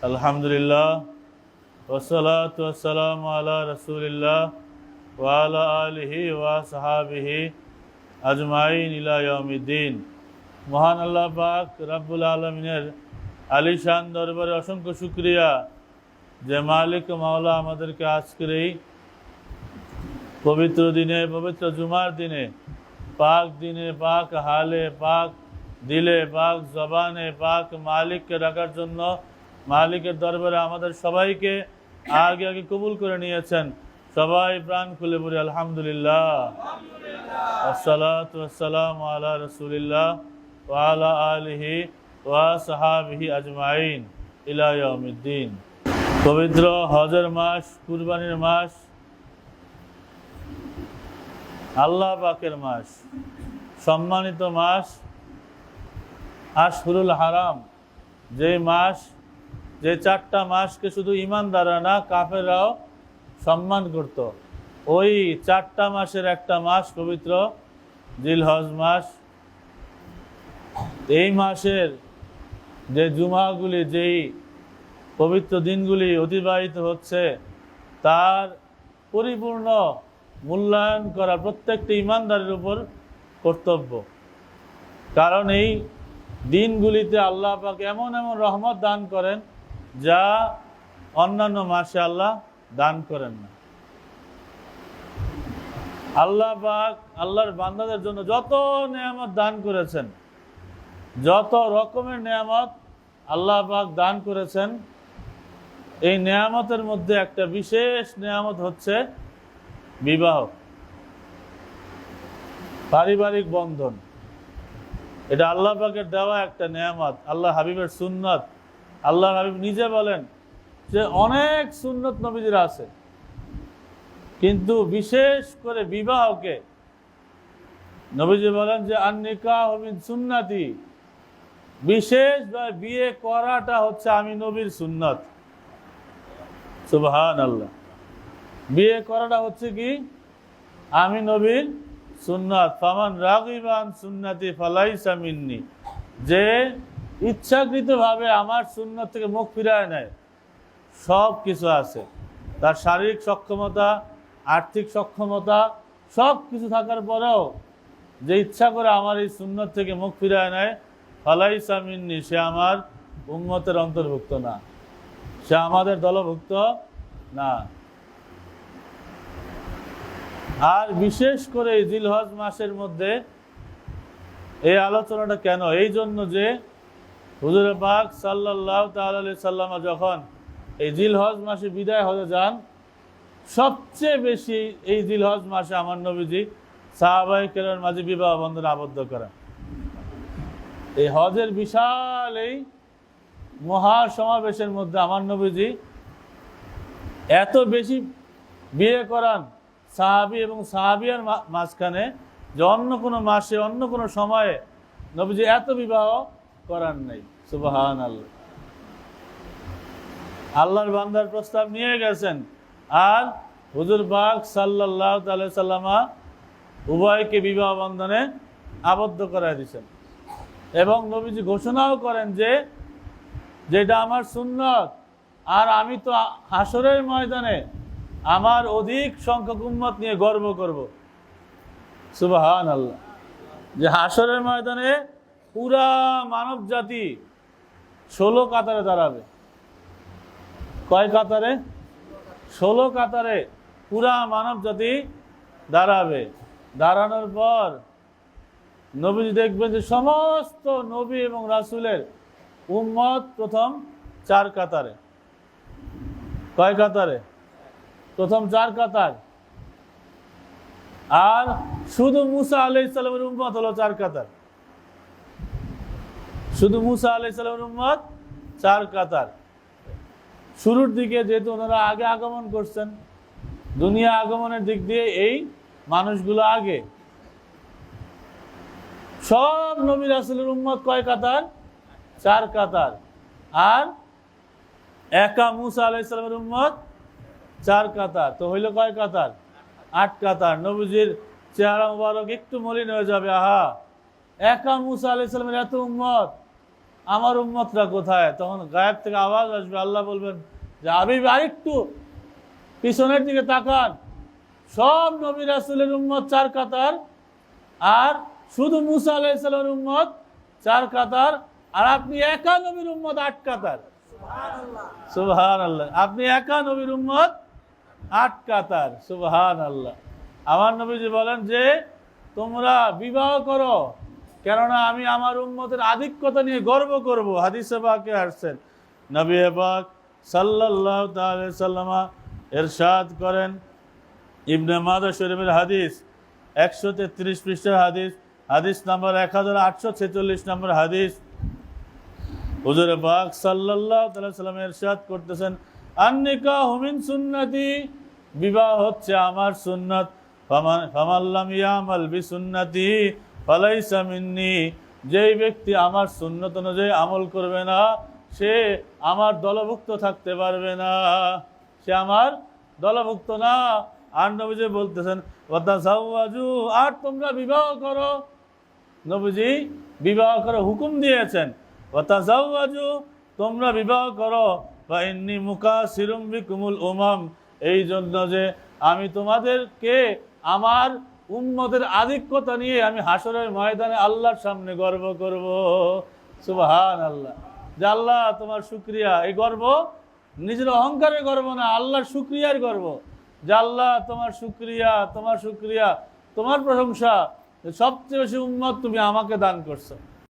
আলহামদুলিল্লাহ ওসলাত ওসালাম আলা রসুলিল্লাহ ওয়ালা আলিহি ওয়া সাহাবিহি আজমাইন ইলায়মিদ্দিন মহান আল্লাহ পাক রাব্বুল আলমিনের আলিশান দরবারে অসংখ্য শুক্রিয়া যে মালিক মাওলা আমাদেরকে আজকের এই পবিত্র দিনে, পবিত্র জুমার দিনে, পাক দিনে, পাক হালে, পাক দিলে, পাক জবানে, পাক মালিককে রাখার জন্য মালিকের দরবারে আমাদের সবাইকে আগে আগে কবুল করে নিয়েছেন। সবাই প্রাণ খুলে পড়ি আলহামদুলিল্লাহ। আসসালাতু আসসালামু আলা রাসূলিল্লাহ ওয়া আলা আলিহি ওয়া সাহাবিহি আজমাইন পবিত্র হজের মাস কুরবানির মাস আল্লাহ পাকের মাস সম্মানিত মাস আশহুরুল হারাম যে মাস যে চারটা মাসকে শুধু ইমানদাররা না, কাফেরাও সম্মান করত। ওই চারটা মাসের একটা মাস পবিত্র জিলহজ মাস। এই মাসের যে জুমাগুলি, যেই পবিত্র দিনগুলি অতিবাহিত হচ্ছে, তার পরিপূর্ণ মূল্যায়ন করা প্রত্যেকটি ইমানদারের উপর কর্তব্য। কারণ এই দিনগুলিতে আল্লাহ পাক এমন এমন রহমত দান করেন যা অন্যান্য মাসে আল্লাহ দান করেন না। আল্লাহ পাক আল্লাহর বান্দাদের জন্য যত নেয়ামত দান করেছেন, যত রকমের নেয়ামত আল্লাহ পাক দান করেছেন, এই নেয়ামতের মধ্যে একটা বিশেষ নেয়ামত হচ্ছে বিবাহ, পারিবারিক বন্ধন। এটা আল্লাহ পাকের দেওয়া একটা নেয়ামত, আল্লাহ হাবিবের সুন্নত। আল্লাহ হাবিব নিজে বলেন যে অনেক সুন্নত নবীদের আছে। কিন্তু বিশেষ করে বিবাহকে নবীজি বলেন যে আন্নিকা হবিন সুন্নাতি। বিশেষভাবে বিয়ে করাটা হচ্ছে আমি নবীর সুন্নত। সুবহান আল্লাহ বিয়ে করাটা হচ্ছে কি? আমি নবীর সুন্নাত। ফামান রাগিবান সুন্নাতি ফালাইসা মিন্নি। যে ইচ্ছাকৃতভাবে আমার সুন্নত থেকে মুখ ফিরায় নেয়। সব কিছু আছে। তার শারীরিক সক্ষমতা, আর্থিক সক্ষমতা, সব কিছু থাকার পরেও যে ইচ্ছা করে আমার এই সুন্নত থেকে মুখ ফিরায় নেয়, ফালাইসা মিন্নি, সে আমার উম্মতের অন্তর্ভুক্ত না। সে আমাদের দলভুক্ত না। আর বিশেষ করে এই জিলহজ মাসের মধ্যে এই আলোচনাটা কেন? এই জন্য যে হুজুর পাক সাল্লাহ তালি সাল্লামা যখন এই জিলহজ মাসে বিদায় হয়ে যান, সবচেয়ে বেশি এই জিলহজ মাসে আমার নবীজি সাহাবাই কেরার মাঝে বিবাহ বন্ধনে আবদ্ধ করেন। এই হজের বিশাল এই মহা সমাবেশের মধ্যে আমার নবীজি এত বেশি বিয়ে করান, সাহাবি এবং সাহাবিয়ার মাঝখানে যে অন্য কোনো মাসে, অন্য কোনো সময়ে নবীজি এত বিবাহ করার নাই সুবাহান আল্লাহ আল্লাহর বান্দার প্রস্তাব নিয়ে গেছেন। আর হুজুর বাগ সাল্লাহ সাল্লামা উভয়কে বিবাহ বন্ধনে আবদ্ধ করাই দিয়েছেন। এবং নবীজি ঘোষণাও করেন যে, যেটা আমার সুন্নত, আর আমি তো আ- হাসরের ময়দানে আমার অধিক সংখ্যক উম্মত নিয়ে গর্ব করব। সুবাহান আল্লাহ যে হাসরের ময়দানে পুরা মানব জাতি ষোলো কাতারে দাঁড়াবে। কয় কাতারে? ষোলো কাতারে পুরা মানব জাতি দাঁড়াবে। দাঁড়ানোর পর নবীজি দেখবেন যে সমস্ত নবী এবং রাসূলের উম্মত প্রথম চার কাতারে। কয় কাতারে? প্রথম চার কাতার। আর শুধু মুসা আলাই ইসলামের উম্মত হলো চার কাতার। শুধু মুসা আলাই ইসলামের উম্মত, চার কাতার। শুরুর দিকে যেহেতু ওনারা আগে আগমন করছেন, দুনিয়া আগমনের দিক দিয়ে এই মানুষগুলো আগে। সব নবী রাসুলের উম্মত কয় কাতার? চার কাতার। আর একা মুসা আলাই ইসলামের উম্মত, চার কাতার। তো হইল কয় কাতার? আট কাতার। নবীজির চেহারা মুবারক একটু মলিন হয়ে যাবে। আহা! একা মুসা আলাই ইসলামের এত উম্মত আমার উম্মতরা কোথায়? তখন গায়েব থেকে আওয়াজ আসবে আল্লাহ বলবেন যে আবিব আরেকটু পিছনের দিকে তাকান। সব নবী রাসুলের উম্মত চার কাতার আর শুধু মুসা আলাইসালামের উম্মত চার কাতার আর আপনি একা নবীর উম্মত আট কাতার। সুবহান আল্লাহ আপনি একা নবীর উম্মত আট কাতার। সুবহান আল্লাহ আমার নবীজি বলেন যে তোমরা বিবাহ করো কেননা আমি আমার উম্মতের আধিক্যতা নিয়ে গর্ব করব। হাদিসে পাকে আসছেন। নবী সাল্লাল্লাহু তাআলা সাল্লামা এরশাদ করেন। ইবনে মাদা শরীফের হাদিস, একশো তেত্রিশ পৃষ্ঠের হাদিস হাদিস নাম্বার এক হাজার আটশো ছেচল্লিশ নম্বর হাদিস। হুজুরে সাল্লাল্লাহু তাআলা সাল্লাম ইরশাদ করতেছেন আন্নিকা হুমিন সুন্নতি বিবাহ হচ্ছে আমার সুন্নাত। ফামাল্লাম ইয়ামাল বি সুন্নতি ফালাইসা যেই ব্যক্তি আমার সুন্নত অনুযায়ী আমল করবে না, সে আমার দলভুক্ত থাকতে পারবে না। সে আমার দলভুক্ত না। আর নবীজি বলতেছেন আর তোমরা বিবাহ করো। নবীজি বিবাহ করে হুকুম দিয়েছেন তোমরা বিবাহ করো। বা ইন্নি মুকা সিরুম্বি কুমুল উমাম এই জন্য যে আমি তোমাদেরকে আমার উম্মতের আধিক্যতা নিয়ে আমি হাসরের ময়দানে আল্লাহর সামনে গর্ব করব। সুবহান আল্লাহ যে আল্লাহ, তোমার শুক্রিয়া। এই গর্ব নিজের অহংকারের গর্ব না, আল্লাহর শুক্রিয়ার গর্ব। যে আল্লাহ, তোমার শুক্রিয়া তোমার শুক্রিয়া, তোমার প্রশংসা, সবচেয়ে বেশি উন্মত তুমি আমাকে দান করছ।